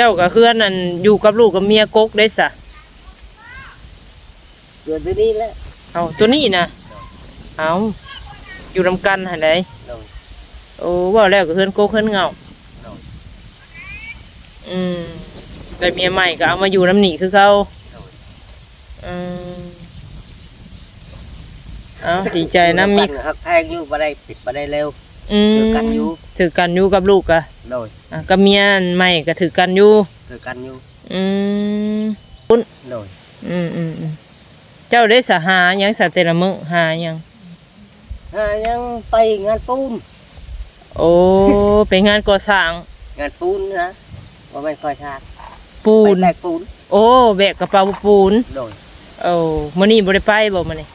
เจ้ากับเพื่อนนั่นอยู่กับลูกกับเมียกกได้สะเกิดที่นี่แหละเอาตัวนี้นะเอาอยู่นำกันหันไดโดยโอ้ว่าแล้วก็เพื่อนกกเพื่อนเหงาโดยอืมแต่เมียใหม่ก็เอามาอยู่น้ำหนีคือเขาโดยอืมเอาดีใจนะมีปั่หักแพงอยู่บ่ได้ปิดบ่ได้เร็ว อืมถือกันอยู่ถือกันอยู่กับลูกอะโดยอะกับเมียใหม่ก็ถือกันอยู่ถือกันอยู่อืมโดยอืมอืมอืมเจ้าได้สหาหยังสะเตละมึหาหยังหายังไปงานปูน โอ้ เป็นงานก่อสร้าง งานปูนนะว่าไม่นค่อยชาดปูไปน แบกปูนโอ้แบกกระเป๋าปูน โดย โอ้มื้อนี้บ่ได้ไปบ่มื้อนี้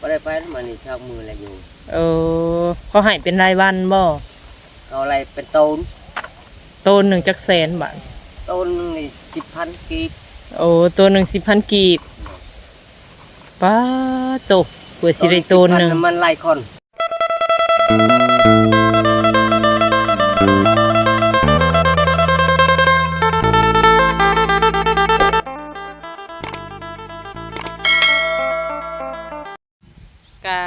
บ่ได้ไปแล้วมันนี่ชาวมืออะไรอยู่ เออเขาให้เป็นรายวันบ่เอาอะไรเป็นโตนต้นหนึ่งจักแสนบาทโตนนี่สิบพันกีบโอ้ตัวหนึ่งสิบพันกีบป้าโตเปิดสิได้ตัวหนึ่ง10,000มันไล่คน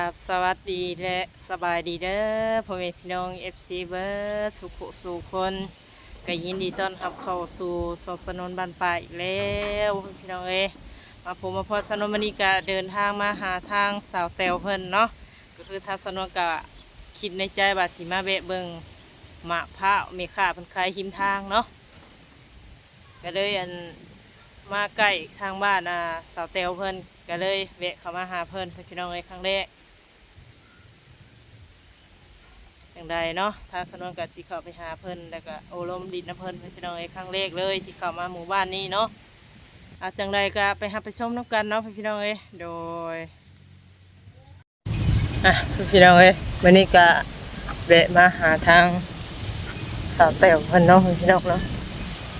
บสวัสดีและสบายดีเด้อพ่อแม่พี่น้อง FC เบิร์สุขสู่คนก็ยินดีต้อนรับเข้าสู่สองสนนบ้านป่าอีกแล้วพี่น้องเอ้มาผมมาพอสนนมันนี้ก็เดินทางมาหาทางสาวแตวเพิ่นเนาะก็คือทางสนนก็คิดในใจว่าสิมาแวะเบิงหมากพร้าเมค่าเพิ่นขายหิมทางเนาะก็เลยอันมาใกล้ทางบ้านอ่าสาวแตวเพิ่นก็เลยแวะเข้ามาหาเพิ่นพี่น้องเอ้ยครั้งแรก อย่างใดเนาะทางสนวนกับสีเข้าไปหาเพิ่นแล้วก็โอลมดิดน้ำเพิ่นพี่น้องไอ้ครั้งแรกเลยที่เข้ามาหมู่บ้านนี้เนาะอาจังใดก็ไปหาไปชมน้ำกันเนาะพี่น้องเอ้ยโดยอะพี่น้องเอ้ยวันนี้ก็แวะมาหาทางสาวแต้วเพิ่นเนาะพี่น้องเนาะ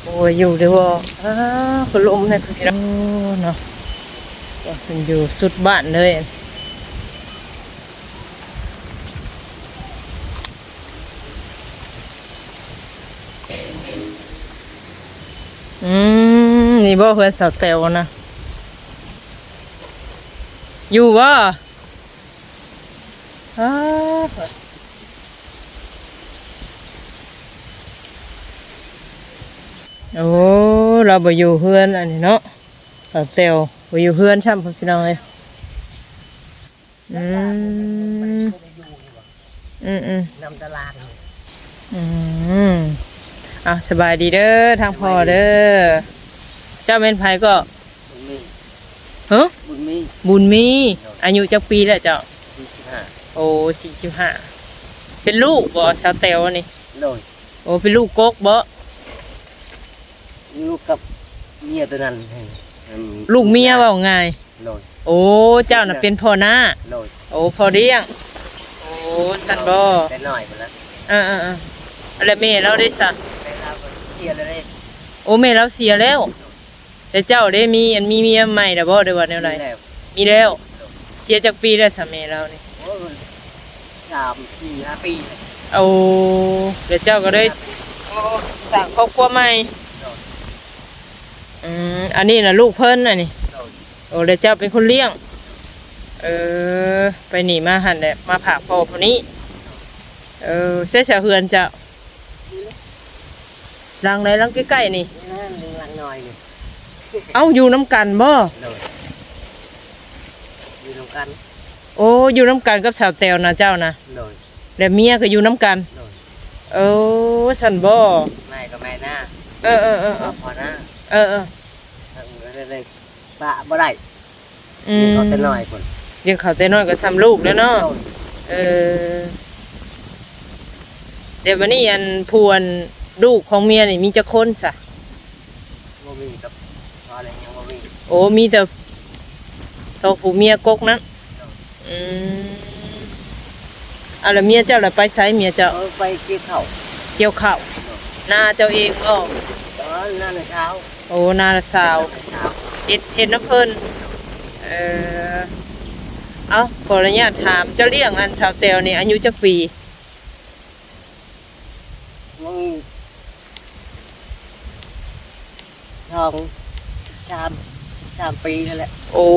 โอ้ยอยู่ด้อบ่อ้าวก็ลมเนี่ยพี่น้องเนาะก็เพิ่นอยู่สุดบ้านเลย อืมนี่บ่เพื่อนสาวแตวนะ อยู่บ่อ้าวโอ้เราบ่อยู่เพื่อนอันนี้เนาะสาวแตวบ่อยู่เพื่อนช่ำพี่น้องเลยอืมอืมอืมนำตลาดอืม อะสบายดีเด้อทางพ่อเด้อเจ้าเป็นไผก็บุญมีเฮ้อบุญมีบุญมีอายุจักปีแล้วเจ้าสี่สิบห้าโอ้สี่สิบห้าเป็นลูกบ่สาวแตวนี่โดยโอ้เป็นลูกกกบ่ลูกกับเมียตัวนั้นให้อืมลูกเมียเว่าง่ายโดยโอ้เจ้าน่ะเป็นพ่อหน้าโดยโอ้พ่อเลี้ยงโอ้สันบ่ได้หน่อยหมดแล้วอ่าอ่าอ่าอะไรแม่เราได้สะได้ลาบเสียแล้วเลยโอ้แม่เราเสียแล้ว แต่เจ้าได้มีอันมีเมียใหม่แล้วบ่ได้ว่าแนวใดแล้วมีแล้ว เสียจากปีแล้วสามีเรานี่โอ้ยสามสี่ห้าปีเลยเอาเดี๋ยวเจ้าก็ได้สั่งครอบครัวใหม่อืมอันนี้นะลูกเพิ่นอันนี้โดยโอ้เดี๋ยวเจ้าเป็นคนเลี้ยง เออ ไปหนีมาหันแหละมาผ่าพ่อคนนี้ เออเสียเสียเฮือนเจ้า ลังไหนลังใกล้ๆนี่ นั่นหนึ่งหลังหน่อยนี่เอ้าอยู่น้ำกันบ่โดยอยู่ตรงกันโอ้อยู่น้ำกันกับสาวแตวนะเจ้านะโดยแล้วเมียก็อยู่น้ำกันโดยเออฉันบ่ แม่กับแม่หน้าเออเออเออเอพ่ออพอหน้าเออเออทั้งเลยเลยปะบ่ได้อืมเขาจะหน่อยคนเดี๋ยังเขาแต่น้อยก็ซ้ำลูกแล้วเนาะโดยเออเดี๋ยววันนี้อันพวน ลูกของเมียนี่มีจะคนสะบ่มีกับพออะไรยังบ่มีโอ้มีแต่ตัวผู้เมียกกนั้นอืมเอาละเมียเจ้าละไปไสเมียเจ้าเออไปเกี่ยวเข่าเกี่ยวข้าวหน้าเจ้าเองก็ตอนนั้นน่ะเช้าโอ้หน้าละสาวเช้าเฮ็ดเฮ็ดน้ำเพิ่นเออเอาขออนุญาตถามเจ้าเลี้ยงอันชาวเตวนี่อายุจักปี มึง ช่ องชามชามปีนั่นแหละโอ้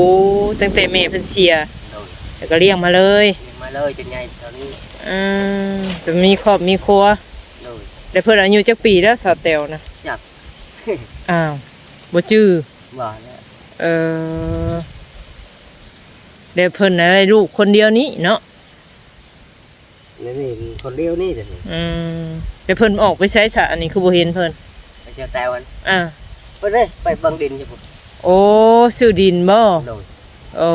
ตั้งแต่แม่เพิ่นเชียร์โดยแล้วก็เลี้ยงมาเลยเลี้ยงมาเลยจนใหญ่ตอนนี้อืมจะมีครอบมีครัวโดยแต่เพิ่นอายุจักปีแล้วสาวแตวนะอยากอ้าวบ่จื้อบ่แล้วเออเดี๋ยวเพิ่นอะไรลูกคนเดียวนี้เนาะนี่นี่คนเดียวนี่เดี๋ยวนี้อืมเดี๋ยวเพิ่นออกไปใช้สระอันนี้คือบ่เห็นเพิ่นไปเจอแต่วันอ่า ไปเลยไปเบังดินจ้ะผมโอ้ซื้อดินบ่โดยโอ้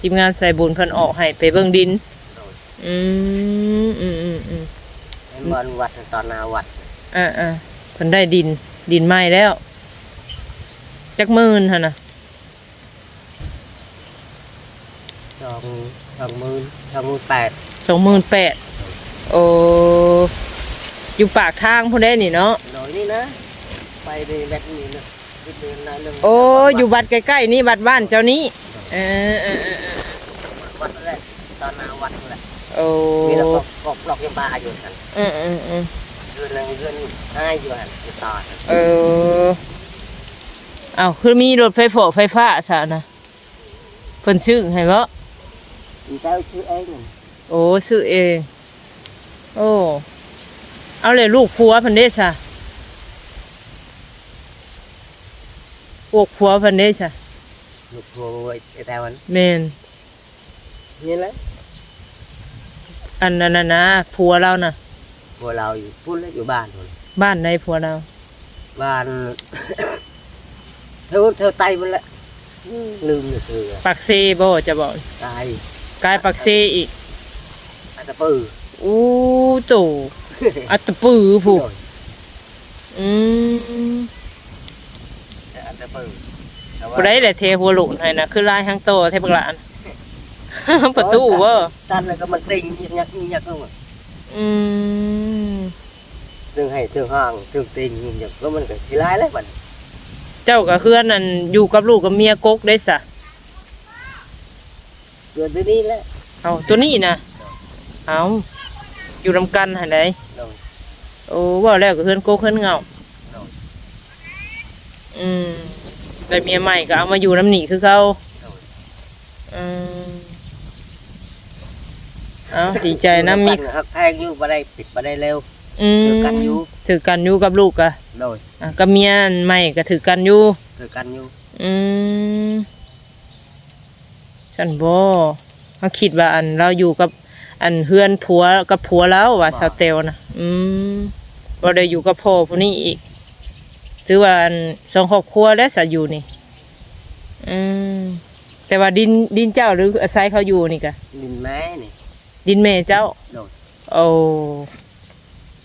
ทีมงานใส่บุญเพิ่นออกให้ไปเบิ่งดิน โดยอืมอืมอืมอืมเห็นบอลวัดตอนนาวัดอ่าอ่าเพิ่นได้ดิน ดินใหม่แล้วจักหมื่นหั่นน่ะสองสองหมื่นสองหมื่นแปดสองหมื่นแปดโอ้อยู่ปากทางพุ่นได้นี่เนาะโดยนี่นะ ไปในแบบนี้นะที่เดินนะเรื่องโอ้อยู่บัดใกล้ๆนี่บัดบ้านเจ้านี้เออเออเออเออวัดนั่นแหละตอนนาวัดนั่นแหละโอ้มีแล้วก็กบหลอกยังบาอยู่กันอืมอืมอืมเรือนนึงเรือนห้าอยู่หันอยู่ต่อกันเออเอาคือมีรถไฟฟ้าไฟฟ้าซะนะเพิ่นซื้อให้บ่อีเจ้าชื่อเองนั่นโอ้ซื้อเอง โอ้เอาเลยลูกผัวเพิ่นเด้ซะ วกผัวเพิ่นเด้ซะลูกทัวร์ไว้ไอ้แต่วันแม่นนี่แหละอันนั้นน่ะนะผัวเราน่ะ พวกเราอยู่พูดแล้วอยู่บ้านคนบ้านในผัวเรา บ้านเธอเธอไตมันละลืมเลยเธอปักเซบ่จะบอกตายกายปักเซอีก อัตตะปืออู้ตู่อัตตปือผู้โดยอืม อัตตะปือแต่ว่าบ่ได้แหละเทหัวโหลุนให้นะคือลายหางโตเทพกลาน ประตูบ่ตันเลยก็มันติงยักยักยักลงมาอืมถึงให้ถึงห้างถึงติงยักก็มันก็สิร้ายแล้วบัดเจ้ากับเพื่อนนั่นอยู่กับลูกกับเมียกกได้สะเกิดที่นี่แหละเอาตัวนี้นะเอาอยู่นำกันหันไดโดยโอ้ว่าแล้วกับเพื่อนกกเพื่อนเงาโดย อืมแต่เมียใหม่ก็เอามาอยู่น้ำหนีคือเขาโดยอืมเอาดีใจนะมีกันหักแทงอยู่บ่ได้ปิดบ่ได้เร็วอืมถือกันอยู่ถือกันอยู่กับลูกอะโดยอะกับเมียใหม่ก็ถือกันอยู่ถือกันอยู่อืมฉันบ่เขาคิดว่าอันเราอยู่กับ อันเฮือนผัวกับผัวแล้วว่าสาวเตลนะอืมบ่ได้อยู่กับพ่อผู้นี้อีก ถือว่าอันสองครอบครัวแล้วสะอยู่นี่อืมแต่ว่าดินดินเจ้าหรืออาศัยเขาอยู่นี่กะดินไม้นี่ดินแม่เจ้าโดยโอ้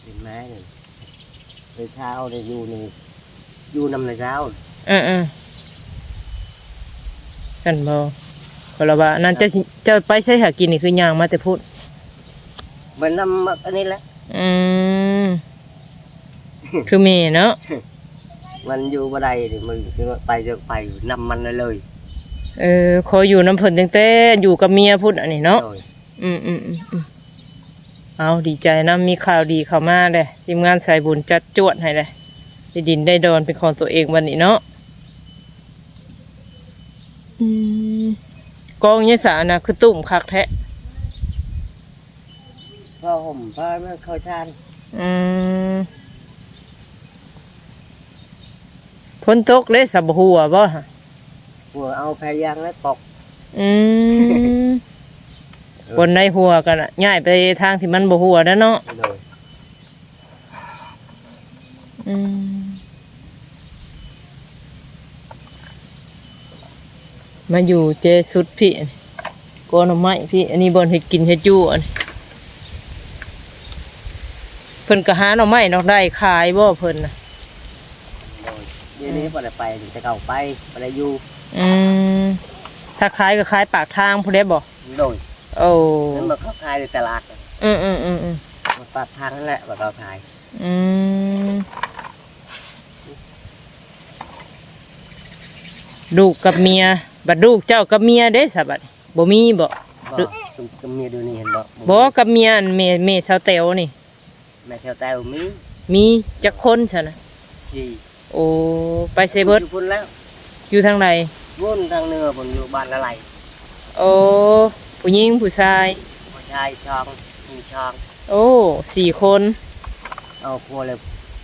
ดินไม้นี่ในเช้าเนี่ยอยู่นี่อยู่นำในเช้าเออเออฉันบ่คนละว่านั่นจะสิเจะไปใช้หากินนี่คือย่างมาแต่พูดมันนำมาอันนี้แหละอืมคือเมเนาะ มันอยู่บ่ได้นี่มันคือว่าไปจะไปนำมันเลยเลยเออขออยู่น้ำเพิ่นตั้งแต่อยู่กับเมียพูดอันนี้เนาะโดยอืมอืมอืมอืมเอาดีใจนะมีข่าวดีเข้ามาเลยทีมงานสายบุญจัดจวดให้เลยได้ดินได้ดอนเป็นของตัวเองวันนี้เนาะอืมกองยศานะคือตุ่มคักแท้พ่อห่มพ่อแม่เข้าชานอืม พ้นตกเลยสับหัวบ่ฮะหัวเอาพยางแล้วตกอืมบนในหัวกันอะง่ายไปทางที่มันบ่หัวแล้วเนาะโดยอืมมาอยู่เจสุดพี่โกนเอาไม้พี่อันนี้บนเห็ดกินเห็ดจูอันนี้เพิ่นก็หาหน่อไม้นอกได้ขายบ่เพิ่นน่ะ โดยเดี๋ยวนี้บ่ได้ไปจะเก่าไปบ่ได้อยู่อืมถ้าขายก็ขายปากทางผู้ใดบ่โดยโอ้นั่นมาเข้าขายในตลาดอืมอืมอืมอืมมาตัดทางนั่นแหละมาเข้าขายอืมลูกกับเมียบัดลูกเจ้ากับเมียเด้สะบัดบ่มีบ่บ่ก็มีดูนี่เห็นบ่บ่กับเมียอันเมเมสาวเตวนี่แม่เชาวแต้วมีมีจักคนซะนะสี่ โอ้ไปเซเบิร์ดอยู่พุ่นแล้วอยู่ทางไหนวุ่นทางเหนือผมอยู่บ้านอะไรโอ้ผู้หญิงผู้ชายผู้ชายช่องมีช่องโอ้สี่คนเอาพวกเลย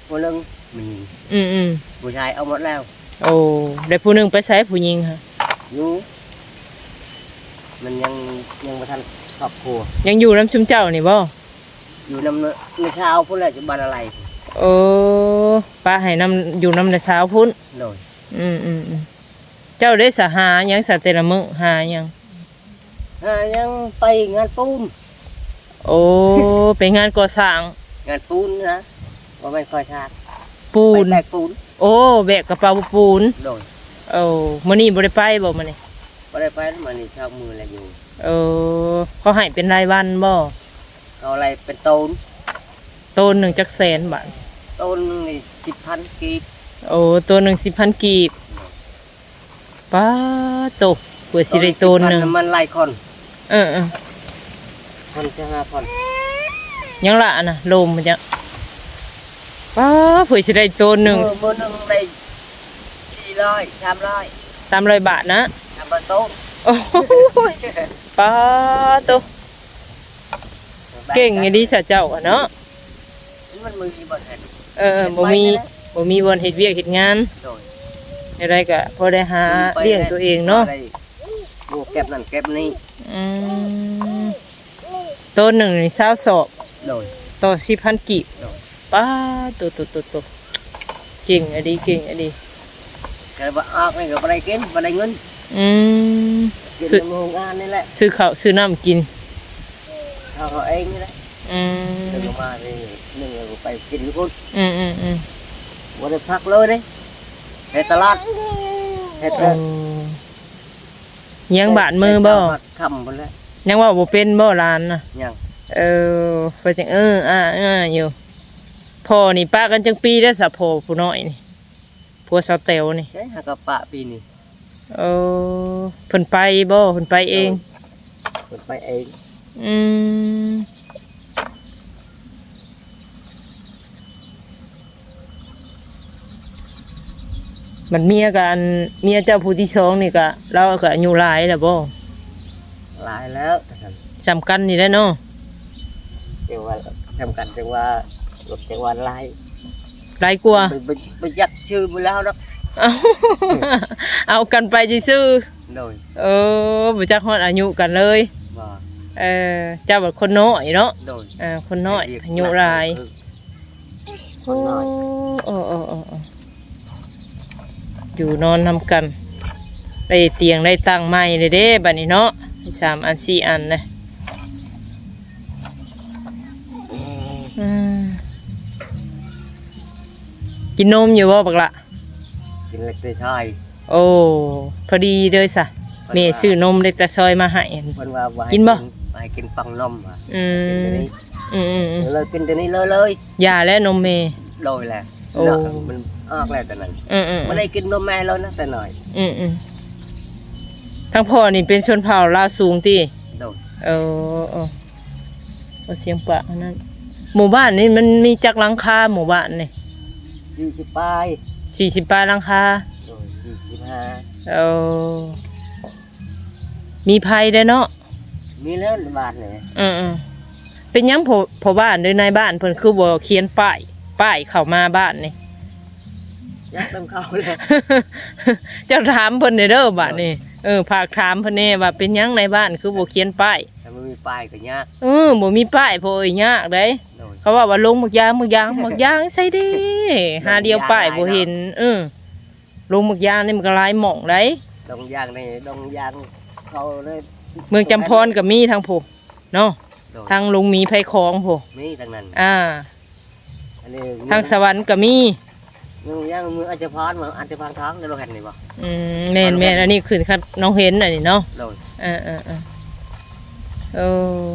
พวกเรื่องมีอืมอืมผู้ชายเอาหมดแล้ว โอ้ได้ผู้หนึ่งไปใช้ผู้หญิงค่ะอยู่มันยังยังมาทันครอบครัว ยังอยู่น้ำชุมเจ้านี่บ่อยู่น้ำเนื้อในเช้าพุ่นแหละจะบ้านอะไร โอ้ป้าให้น้ำอยู่น้ำในเช้าพุ่นโดยอืมอืมอืมเจ้าได้สหาหยังสะเตละมึหาหยัง อ่ายังไปงานปูน โอ้ไปงานก่อสร้างงานปูนนะว่าไม่ค่อยชาติปูไปน แบกปูนโอ้แบกกระเป๋าปูนโดยโอ้มื้อนี้บ่ได้ไปบ่มื้อนี้ก็ได้ไปแล้วมันนี่ชาวมืออะไรอยู่เออเขาให้เป็นรายวันบ่เอาอะไรเป็นต้น ต้นหนึ่งจักแสนบาทต้นนี่สิบพันกีบโอ้ตัวหนึ่งสิบพันกีบป้าโตเปิดสิได้ตัวหนึ่ง10,000มันไล่คนเออเออคนจะห้าคนยังละอันนะโลมมันจะป้าเผื่อสิได้ตัวหนึ่งมือมือหนึ่งได้สี่ร้อยสามร้อยสามร้อยบาทนะสามร้อยโต๊ะโอ้ยป้าโตเก่งไงดีสะเจ้าอะเนาะ มันมือมีบ่เห็นเออบ่มีบ่มีวันเฮ็ดเวียกเฮ็ดงานโดยอะไรก็พอได้หาเลี้ยงตัวเองเนาะได้โอ้เก็บนั่นเก็บนี่อืมตัวหนึ่งนี่เศร้าสอบโดยต่อสิบพันกีบโดยป้าตัวตัวตัวตัวเก่งอะดีเก่งอะดีแต่ว่าออกนี่ก็บ่ได้กินบ่ได้เงินอืมกินสุดในโรงงานนี่แหละซื้อข้าวซื้อน้ำกินเอาเขาเองนี่แหละอืมแล้วก็มานี่หนึ่งก็ ไปกินทุกคนอืมอืมอืมบ่ได้พักเลยเด้เฮ็ดตลาดเฮ็ดโอ้ยังบาดมือบ่คำพุ่นแล้วยังว่าบ่เป็นบ่หลานน่ะยังเออเพิ่นจังเอออ่าอ่าอยู่พ่อนี่ป้ากันจังปีได้อสะพ่อผู้น้อยนี่ผัวสาวแตวนี่ใช่หากะปะปีนี้เออเพิ่นไปบ่เพิ่นไปเองเพิ่นไปเองอืม มันเมียกันเมียเจ้าผู้ที่สองนี่ก็เราก็อายุหลายแล้วบ่หลายแล้วสำคัญนี่แหละเนาะจังว่าทำกันจังว่าหลบจังว่าหลายหลายกว่าไปไปไปยัดชื่อไปแล้วดอกเอาเอากันไปซื่อโดยๆเออบ่จักฮอดอายุกันเลย บ่เออเจ้าเป็นคนน้อยเนาะโดยอ่าคนน้อยอายุหลายคนน้อย โอ้โอ้โอ้โอ้ อยู่นอนนำกัน ได้เตียงได้ตั้งใหม่เลยเด้บัดนี้เนาะสามอันสี่อันเลยอืมกินนมอยู่บ่บักละกินเล็กได้ชายโอ้พอดีเลยสะเมซื้อนมเล็กตะซอยมาให้เพิ่นว่าว่าให้กินบ่ให้กินปังนมว่ะอืกินมตัวนี้อืมอืมอืมเลยกินตัวนี้เลยเลยยาและนมเมโดยแหละโอ้เนาะมัน ออกแล้วแต่นั้นอืมอืมไม่ได้กินนมแม่แล้วนะแต่หน่อยอืมอืมทั้งพ่อนี่เป็นชนเผ่าลาวสูงที่โดยเออเออเอาเสียงปะอันนั้น หมู่บ้านนี่มันมีจักหลังคาหมู่บ้านนี่ยี่สิบปลายสี่สิบปลายหลังคาโดยยี่สิบห้าเออมีภัยเด้อเนาะมีแล้วบาทเนี่ยอืมอืมเป็นหยังพอพอบ้านหรือในบ้านเพิ่นคือบ่เขียนป้ายป้ายเข้ามาบ้านนี่ ยักษ์เต็มเข้าเลยเจ้าถามเพิ่นเด้อเด้อบ้านนี่เออฝากถามเพิ่นแน่ว่าเป็นหยังในบ้านคือบ่เขียนป้ายถ้ามันมีปลายก็ยากเออบ่มีป้ายพอเอ้ยยากเด้โดยเขาว่าว่าลงหมึกยางหมึกยางหมึกยางใช่ดิหาเดียวป้ายบ่เห็นเออลงหมึกยางนี่มันก็หลายหม่องได้ดงยางนี่ดงยางเขาเลยเมืองจำพรก็มีทางผู้เนาะโดยทางลุงมีไผคองผู้มีทางนั้น อ่าอันนี้ทางสวรรค์ก็มี มือย่างมืออาจจะพรมืออาจจะพังท้องเราเห็นนี่บ่อืมแม่นแม่นอันนี้ขึ้นคัดน้องเห็นอันนี้เนาะโดยอ่าอ่าอ่าเออ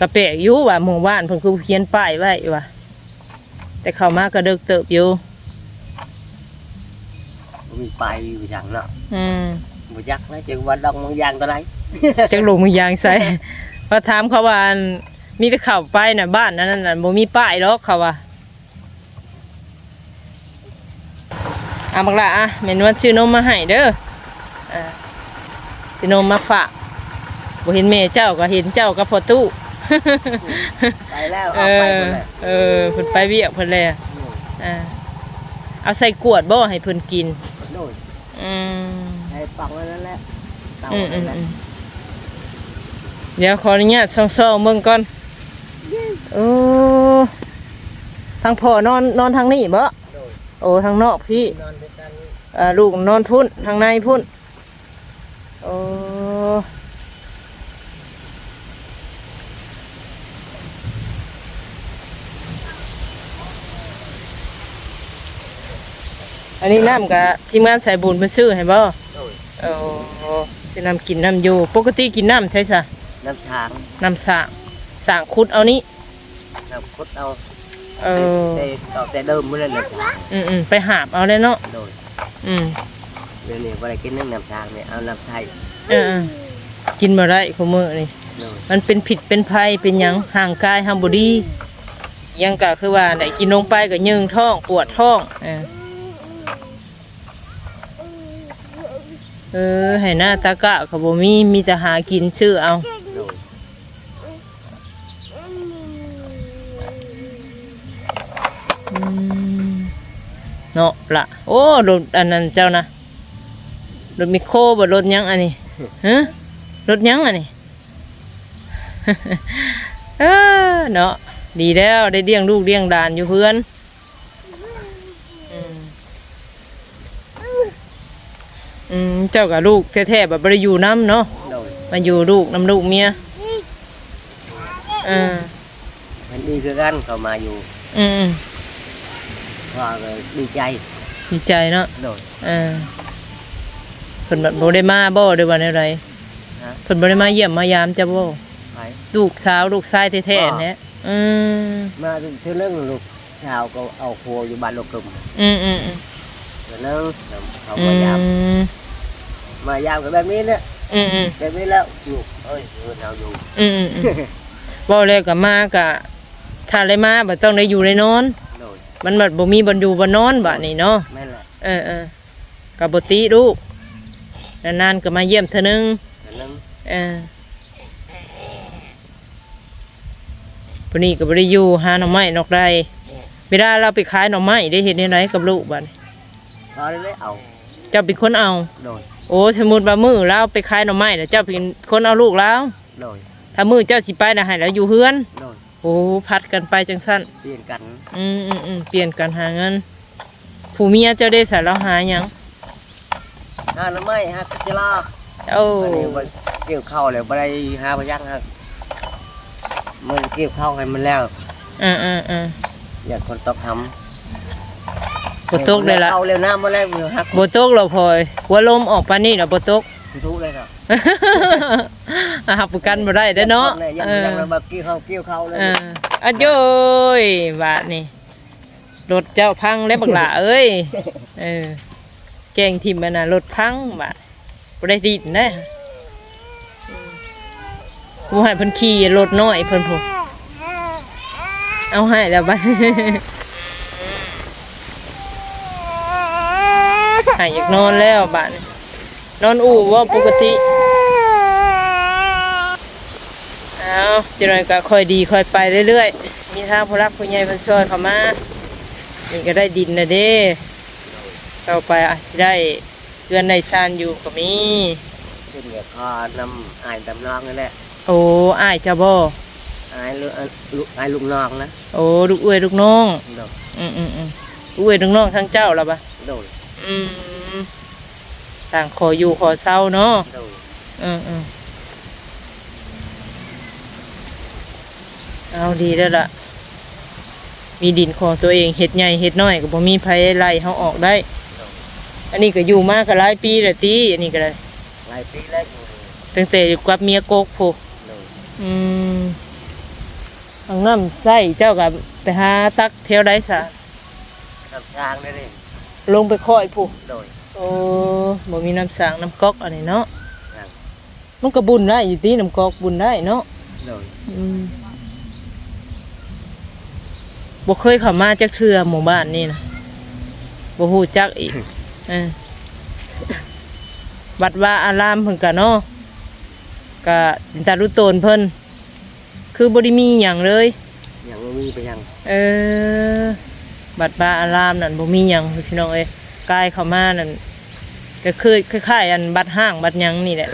กระเปะอยู่ว่าหมู่บ้านเพิ่นคือเขียนป้ายไว้ว่าแต่เข้ามาก็เดึกเติบอยู่มีปลายอยู่อย่างเนาะอืมบ่ยักษ์นะจึงว่าดองมือย่างตัวไหนจักลงมือยางใส่พอถามเขาว่าอันมีแต่เข้าไปน่ะบ้านนั้นน่ะบ่มีป้ายหรอกเขาว่า อะบักละอะแม่นวลชื่อนมมาให้เด้ออ่าชื่อนมมาฝากบ่เห็นแม่เจ้าก็เห็นเจ้ากับพ่อตู้ไปแล้วเอเอาไปอหมดเลยเออเพิ่นไปเวียกเพิ่นเลยอ่าเอาใส่กวดบ่ให้เพิ่นกิน โน่นอืมไอ้ปักไว้นั่นแหละเต่าอืมอืนั่นมแหละอืมเดี๋ยวขออนุญาตส่องๆเบิ่งก่อนโอ้ทางพ่อนอนนอนทางนี้บ่โน่นโอ้ทางนอกพี่นอนด้วยกันอ่าลูกนอนพุ่นทางในพุ่นโอ้อันนี้น้ำกับทีมงานสายบุญเป็นซื้อให้บ่โน่นโอ้จะนำกินน้ำอยู่ ปกติกินน้ำใช่สะน้ำช้างน้ำสางสางคุดเอานี้น้ำคดเอา เออแต่ต่อแต่เดิมไม่ได้น้ำช้างอืมอืมไปหาบเอาเลยเนาะโน่นอืมเดี๋ยวนี้บ่ได้กินนึ่งน้ำช้างเนี่ยเอาน้ำไทยเออเออกินมาได้ขมือนี่โน่นมันเป็นผิดเป็นภัยเป็นหยังห่างกายห้ามบดีหยังก็คือว่าได้กินลงไปก็ยึงท้องปวดท้องเออเออให้หน้าตากะก็บ่มีมีแต่หากินชื่อเอา เนาะละโอ้รถอันนั้นเจ้านะรถมิโครบ่รถหยังอันนี้ฮะรถหยังอันนี้เออเนาะดีแล้วได้เลี้ยงลูกเลี้ยงดานอยู่เพื่อนอืมอืมเจ้ากับลูกแท้ๆแบบบ่ได้อยู่น้ำเนาะโน่นมาอยู่ลูกน้ำลูกเมียเออมันดีคือกันเขามาอยู่ อืม อืมพ่อก็ดีใจดีใจเนาะโน่นเออเพิ่นแบบบ่ได้มาบ่ได้ว่าแนวใดฮะ เพิ่นบ่ได้มาเยี่ยมมายามจ้ะบ่ไปลูกสาวลูกชายแท้ๆเนี่ยอืมมาเที่ยวเรื่องลูกชาวก็เอาครัวอยู่บ้านลูกกลุ่มอืมอืมอืมเดี๋ยวนั้นเขาอืมายามมมายามกับแบบนี้เนี่ยอืมอืม แบบนี้แล้วอยู่เอ้ยเออเราอยู่ อืมอืมอืม เว้าแล้วก็มาก็ถ้าได้มาบ่ต้องได้อยู่ได้นอนโดย มันบัดบ่มีบ่อยู่บ่นอนบัดนี้เนาะแม่นแหละเออเออก็บ่ติลูกนานๆก็มาเยี่ยมเทื่อนึงเดี๋ยวนั้นเออปุ่นี้ก็บ่ได้อยู่หาหน่อไม้นอกได้เวลาเราไปขายหน่อไม้ได้เห็นได้ไรกับลูกบัดนี้พอได้เลยเอาเจ้าเป็นคนเอา โดยโอ้สมมุติว่ามือเราไปขายหน่อไม้แล้วเจ้าเป็นคนเอาลูกแล้วโดยถ้ามือเจ้าสิไปนะให้แล้วอยู่เฮือนโดยโอ้พัดกันไปจังสั้นเปลี่ยนกันอืมอืมอืมเปลี่ยนกันหาเงินผู้เมียเจ้าได้สารหาหยังหาหรือไม่หากัจจลาโอ้อันนี้บ่เกี่ยวข้าวเลยบ่ได้หาพยักฮะมันเกี่ยวข้าวให้มันแล้ว อ่าอ่าอ่าอยากคนตอกทำบตกเลยล่ะเอาเร็วน้ำมาแล้วมือหักบตกเราพลอยหัวลมออกปานนี้น่ะบตก ทุกเลยเนาะอาหับประกันบ่ได้เด้อเนาะยังเออยังแบบเกี่ยวข้าวเกี่ยวข้าวเลยเอออะโยยบาดนี่รถเจ้าพังแล้วบักหล่าเอ้ยเออแกงทิมมันน่ะรถพังบาดบ่ได้ดินได้ผู้ให้เพิ่นขี่รถน้อยเพิ่นพูเอาให้แล้วบัด ให้อยากนอนแล้วบาดนี้ นอนอู่ว่าปกติเอาเจริญก็ค่อยดีค่อยไปเรื่อยๆ มีทางผู้รักผู้ใหญ่เพิ่นช่วยเข้ามานี่ก็ได้ดินนะเด้ต่อไปอาจจะได้เรือนในซานอยู่ก็มี ขึ้นเดี๋ยวคอนำอายดำนองนั่นแหละโอ้อ้ายเจ้าบ่อายลูกลูกอายลูกน้องนะโอ้ลูกเอ้ยลูกน้อง โดยอืมอืมอืมลูกเอ้ยลูกน้องทั้งเจ้าล่ะปะโดยอืม ต่างขออยู่ขอเศร้าเนาะโดยอืมอืมเอาดีแล้วล่ะ มีดินของตัวเองเห็ดใหญ่เห็ดน้อยก็บ่มีไผไล่เฮาออกได้ อันนี้ก็อยู่มาก็หลายปีแล้วติอันนี้ก็ได้หลายปีแล้วอยู่ตั้งแต่อยู่กับเมียโกกพูโดยอืมเอาน้ำใส่เจ้ากับไปหาตักเที่ยวได้ซะทำช้างได้เลยลงไปค่อยพูโดย โอ้บ่มีน้ำสางน้ำก๊อกอันนี้เนาะครับมันก็บุญได้อยู่ติน้ำก๊อกบุญได้เนาะโดยอืมบ่เคยเข้ามาจักเทื่อหมู่บ้านนี่นะบ่ฮู้จักอีกเออวัดว่าอารามเพิ่นก็เนาะก็ตารุโตนเพิ่นคือบ่ได้มีหยังเลยยังบ่มีไปยังเออบัดบาอารามนั่นบ่มีหยังพี่น้องเอ้ย กายเข้ามานั่นก็คือคล้ายๆอันบัดห้างบัดหยังนี่แหละ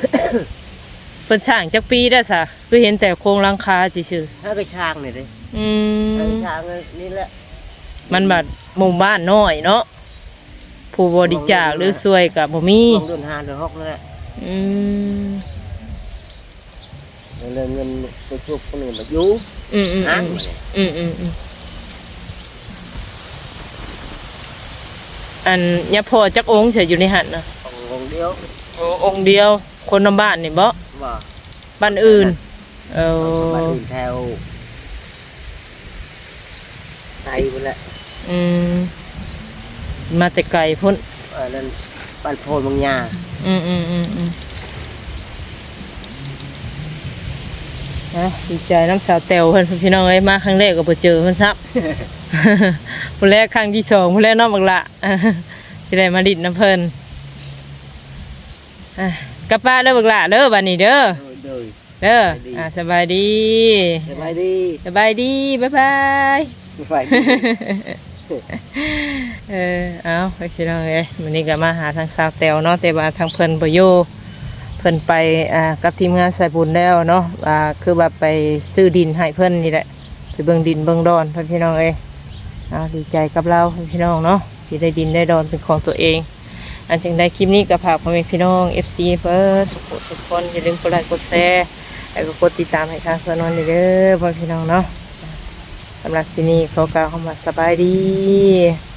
เพิ่นสร้างจักปีได้วซะคือเห็นแต่โครงหลังคาซื่อถ้าไปช่างนี่เด้ๆอืถ้าไปมช่างนี่แหละมันบัดหมู่บ้านน้อยเนาะผู้บริจาคหรือช่วยก็บ่มีลงเดือน5เดือน6นั่นแหละอืมเรื่องเงินไปชุบคนอื่นมาอยู่อืมอืมอ้าอืงมมาเนี่ยอืมอืม อืมอันยะพอจักองค์เฉยอยู่ในหันนะองค์องค์เดียวโอ้องค์เดียว คนนำบ้านนี่บ่บ่บ้านอื่นเอบ้านออื่นแถวไทยพุ่นแหละอืมมาแต่ไกลพุ่นเออนั่นบ้านโพนบางยาอืมอืมอืมอืมนะดีใจน้ำสาวแตวเพิ่นพี่น้องเอ้ยมาครั้งแรกก็บ่เจอเพิ่นซับ คนแรกครั้งที่สองคนแรกน้องบักละที่ได้มาดิดน้ำเพิ่นอะกลับบ้านเด้อบักละเด้อบัดนี้เด้อโดยเด้อสบายดีอ่าสบายดีสบายดีสบายดีบ๊ายบายสบายดีเออเอาไปพี่น้องเอ้ยวันนี้ก็มาหาทางสาวแตวเนาะแต่ว่าทางเพิ่นบ่อยู่เพิ่นไปอ่ากับทีมงานสายบุญแล้วเนาะอ่าคือว่าไปซื้อดินให้เพิ่นนี่แหละไปเบิ่งดินเบิ่งดอนพี่น้องเอ้ย เอาดีใจกับเราพี่น้องเนาะที่ได้ดินได้ดอนเป็นของตัวเอง อันจึงได้คลิปนี้กับผากพ่อแม่พี่น้อง FC เพิ่อสุขสุขคนอย่าลืมกดไลค์กดแชร์แล้วก็กดติดตามให้ทางสนอนเด้อพ่อพี่น้องเนาะสำหรับที่นี่เขากล่าวคำว่าสบายดี